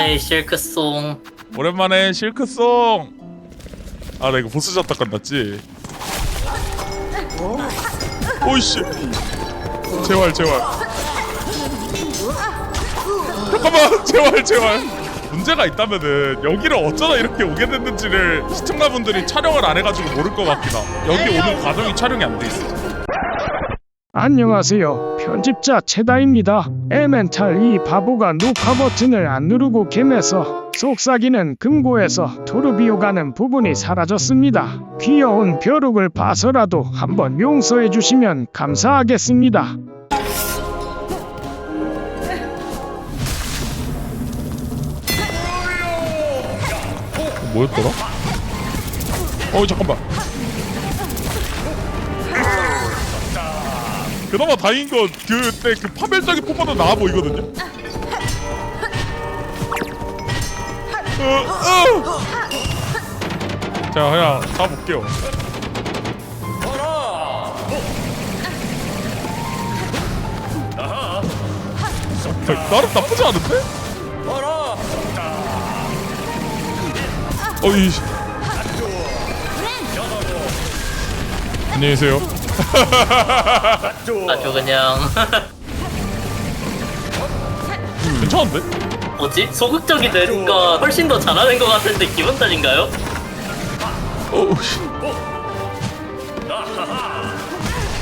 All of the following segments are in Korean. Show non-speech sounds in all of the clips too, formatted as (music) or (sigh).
에이 실크송. 오랜만에 실크송. 아 나 이거 보스 잡다 끝났지? 오이씨. 재활 재활. 잠깐만 (laughs) 재활 재활. 문제가 있다면은 여기를 어쩌다 이렇게 오게 됐는지를 시청자분들이 촬영을 안 해가지고 모를 것 같긴 하 여기 오는 과정이 촬영이 안 돼 있어 안녕하세요. 편집자 채다입니다. 에멘탈 이 바보가 녹화 버튼을 안 누르고 gem에서 속삭이는 금고에서 토르비오 가는 부분이 사라졌습니다. 귀여운 벼룩을 봐서라도 한번 용서해 주시면 감사하겠습니다. 뭐였더라? 어 잠깐만 그나마 다행인 건 그때 그 파멸적인 폭발도 나와 보이거든요 어, 어. 자 그냥 가볼게요 자, 나름 나쁘지 않은데? 어이 안녕히 계세요 아주 그냥 (laughs) 괜찮은데? 뭐지? 소극적이 되니까 훨씬 더 잘하는 것 같은데 기분 탓인가요? 어우씨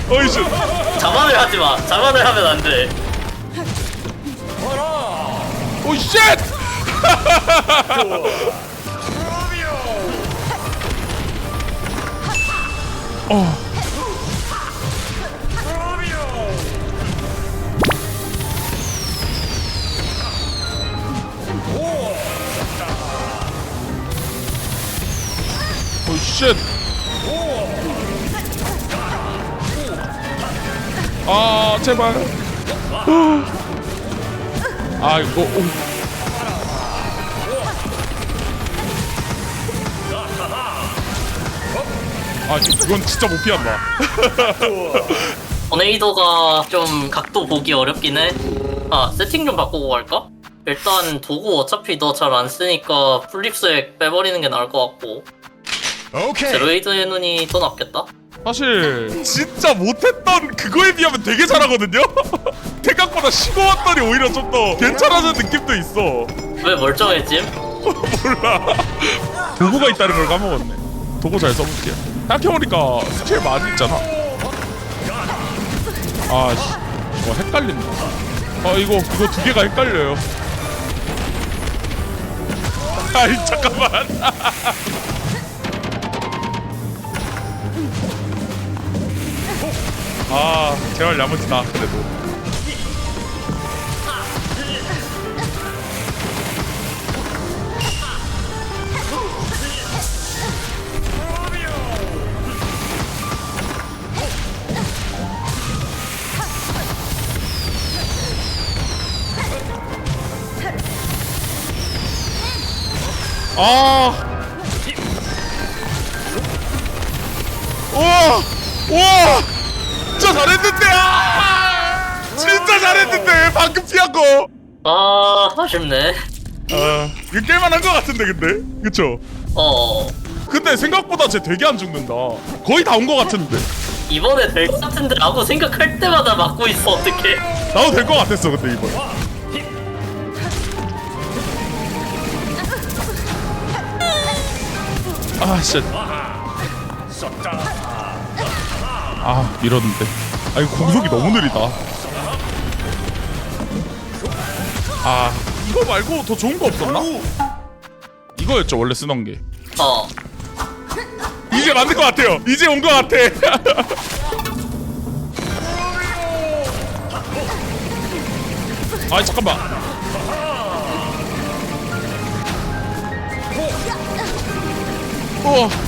어이씨 자만을 하지 마. 자만을 하면 안 돼. 오쉣 (laughs) 어 쉣 아 제발 아 이거 오. 아 이건 진짜 못 피한다 토네이도가 좀 각도 보기 어렵긴 해. 아 세팅 좀 바꾸고 갈까? 일단 도구 어차피 너 잘 안 쓰니까 플립스액 빼버리는 게 나을 것 같고 제로이드의 눈이 더 낫겠다? 사실 진짜 못했던 그거에 비하면 되게 잘하거든요? (laughs) 생각보다 쉬고 왔더니 오히려 좀 더 괜찮아진 느낌도 있어. 왜 멀쩡해짐? (laughs) 몰라. 도구가 있다는 걸 까먹었네. 도구 잘 써볼게요. 생각해보니까 스킬 많이 있잖아. 아 씨. 와 헷갈린다. 아 이거 이거 두 개가 헷갈려요. (laughs) 아이 잠깐만 아 재활 야무지다 그래도 아. 우와! 우와! 진짜 잘했는데! 아! 진짜 잘했는데! 방금 피한 거! 아 아쉽네. 아, 이거 깰만한 것 같은데, 근데? 그쵸? 어 근데 생각보다 쟤 되게 안 죽는다. 거의 다온것 같은데? 이번에 될 것 같은데 라고 생각할 때마다 맞고 있어 어떡해. 나도 될것 같았어, 근데 이번. 아, 씨. 아, 밀었는데. 아, 이거 공속이 너무 느리다. 아, 이거 말고 더 좋은 거 없었나? 이거였죠, 원래 쓰던 게. 어 이제 맞는 것 같아요. 이제 온 것 같아. (laughs) 아 잠깐만. 어. 와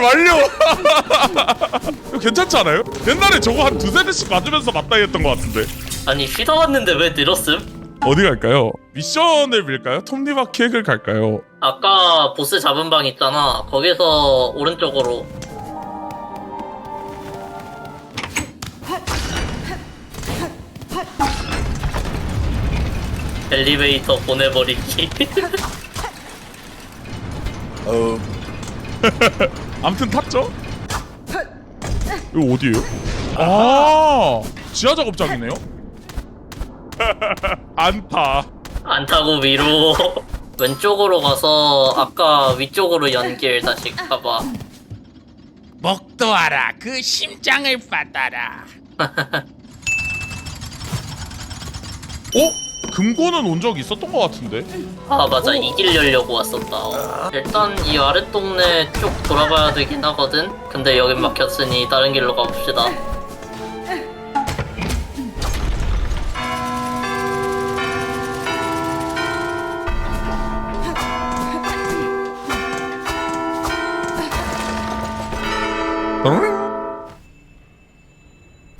재활 완료 (laughs) 이거 괜찮지 않아요? 옛날에 저거 한 두세 대씩 맞으면서 맞다이 했던 것 같은데 아니 쉬다 왔는데 왜 늘었음? 어디 갈까요? 미션을 밀까요? 톱니바퀴 핵을 갈까요? 아까 보스 잡은 방 있잖아. 거기서 오른쪽으로. 엘리베이터 보내버리기. (laughs) (laughs) 암튼 탔죠? 이거 어디에요? 아 지하 작업장이네요? (laughs) 안타 안 타고 위로 (laughs) 왼쪽으로 가서 아까 위쪽으로 연길 다시 가봐. 먹도하라 그 심장을 받아라 (laughs) 어? 금고는 온 적 있었던 것 같은데? 아 맞아 이기려고 왔었다. 어. 일단 이 아랫 동네 쭉 돌아봐야 되긴 하거든. 근데 여긴 막혔으니 다른 길로 가봅시다.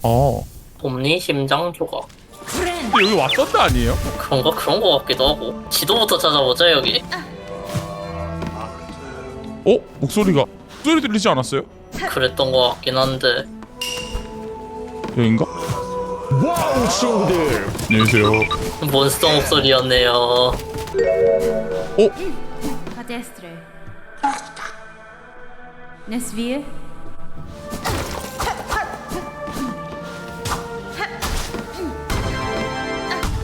어 봄니 심장 조각. 근데 여기 데 아니에요? 그런가 그런 거 같기도 하고. 지도부터 찾아보자 여기. 어? 목소리가 목소리 들리지 않았어요? 그랬던 거 같긴 한데. 여긴가? 안녕하세요 몬스터 목소리였네요. 어?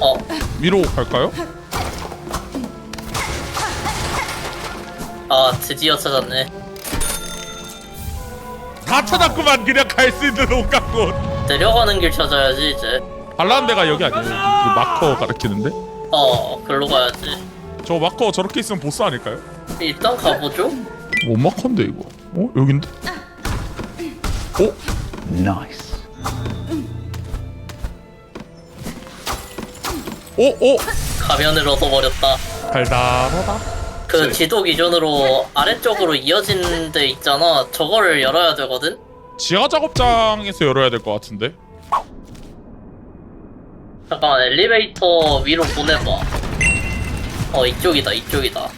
어 위로 갈까요? 아 드디어 찾았네. 다 찾았구만 그냥 갈 수 있는 온갖 곳 내려가는 길 찾아야지 이제. 발라는 데가 여기 아니에요? 그 마커 가르치는데? 어 글로 가야지. 저 마커 저렇게 있으면 보스 아닐까요? 일단 가보죠. 뭔 마커인데 이거? 어? 여긴데? 어? 나이스 어? 어? 가면을 얻어버렸다. 달달하다 그 지도 기준으로 아래쪽으로 이어진 데 있잖아. 저거를 열어야 되거든. 지하 작업장에서 열어야 될 것 같은데? 잠깐만 엘리베이터 위로 보내봐. 어 이쪽이다 이쪽이다.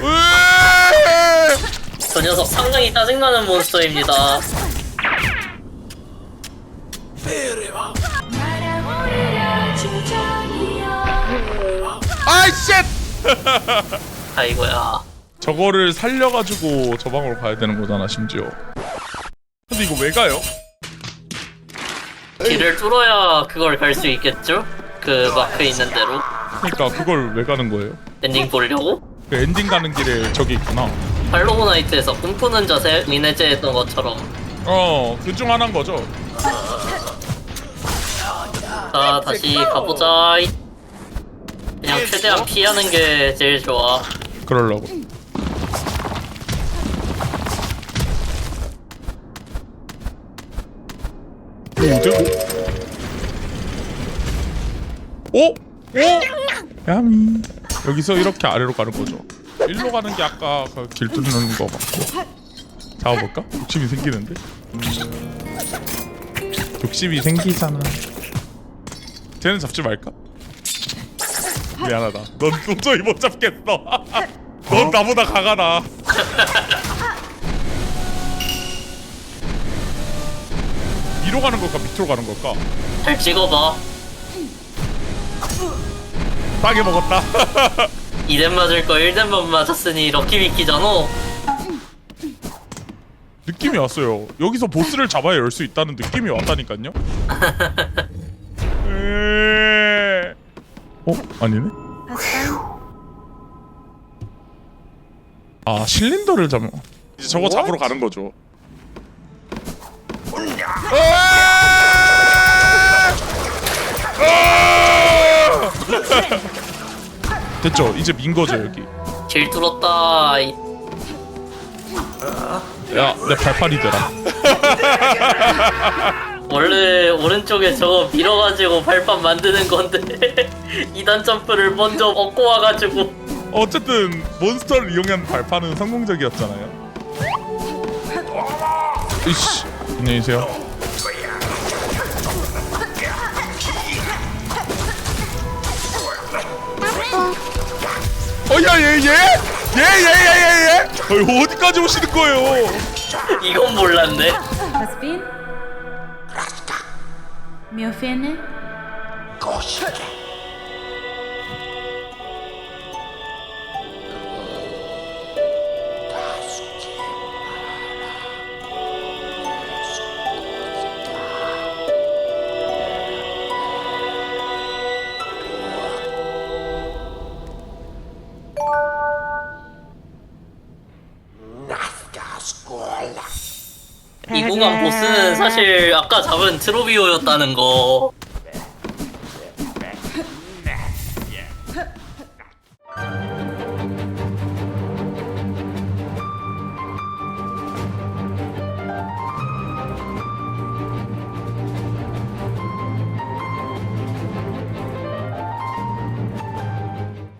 으에! 저 녀석 상당히 짜증나는 몬스터입니다. 아이 쉣! 아이고야. 저거를 살려가지고 저 방으로 가야 되는 거잖아 심지어 근데 이거 왜 가요? 길을 뚫어야 그걸 갈 수 있겠죠? 그 마크 있는 대로 그러니까 그걸 왜 가는 거예요? 엔딩 보려고? 그 엔딩 가는 길에 저기 있구나 팔로우 나이트에서 꿈꾸는 자세 리네제 했던 것처럼 어, 그중 하나인 거죠. 자 다시 가보자 그냥 최대한 피하는 게 제일 좋아 그러려고. 이거 어디고? 어? 어? 야미. 여기서 이렇게 아래로 가는 거죠. 일로 가는 게 아까 그 길 뚫는 거 같고. 잡아볼까? 욕심이 생기는데? 욕심이 생기잖아. 쟤는 잡지 말까? 미안하다. 넌 도저히 못 잡겠어. (laughs) 넌 나보다 강하다. (laughs) 위로 가는 걸까 밑으로 가는 걸까? 잘 찍어봐 싸게 먹었다. (laughs) 2대 맞을 거 1대만 맞았으니 럭키비키잖아 느낌이 왔어요. 여기서 보스를 잡아야 열 수 있다는 느낌이 왔다니까요. 어? 아니네. 아 실린더를 잡. 이제 저거 잡으러 가는 거죠. 아! 됐죠. 이제 민 거죠 여기. 길 뚫었다 이- 야, 내 발팔이 되라. (laughs) 원래 오른쪽에 저거 밀어가지고 발판 만드는 건데 (laughs) 2단 점프를 먼저 얻고 와가지고 어쨌든 몬스터를 이용한 발판은 성공적이었잖아요. 이씨, 안녕히 계세요. 어야 얘 얘? 얘얘얘얘 얘? 어이, 어디까지 오시는 거예요? 이건 몰랐네 ¿Estás bien? ¿Me ofende? 이 구간 보스는 사실 아까 잡은 트로비오였다는 거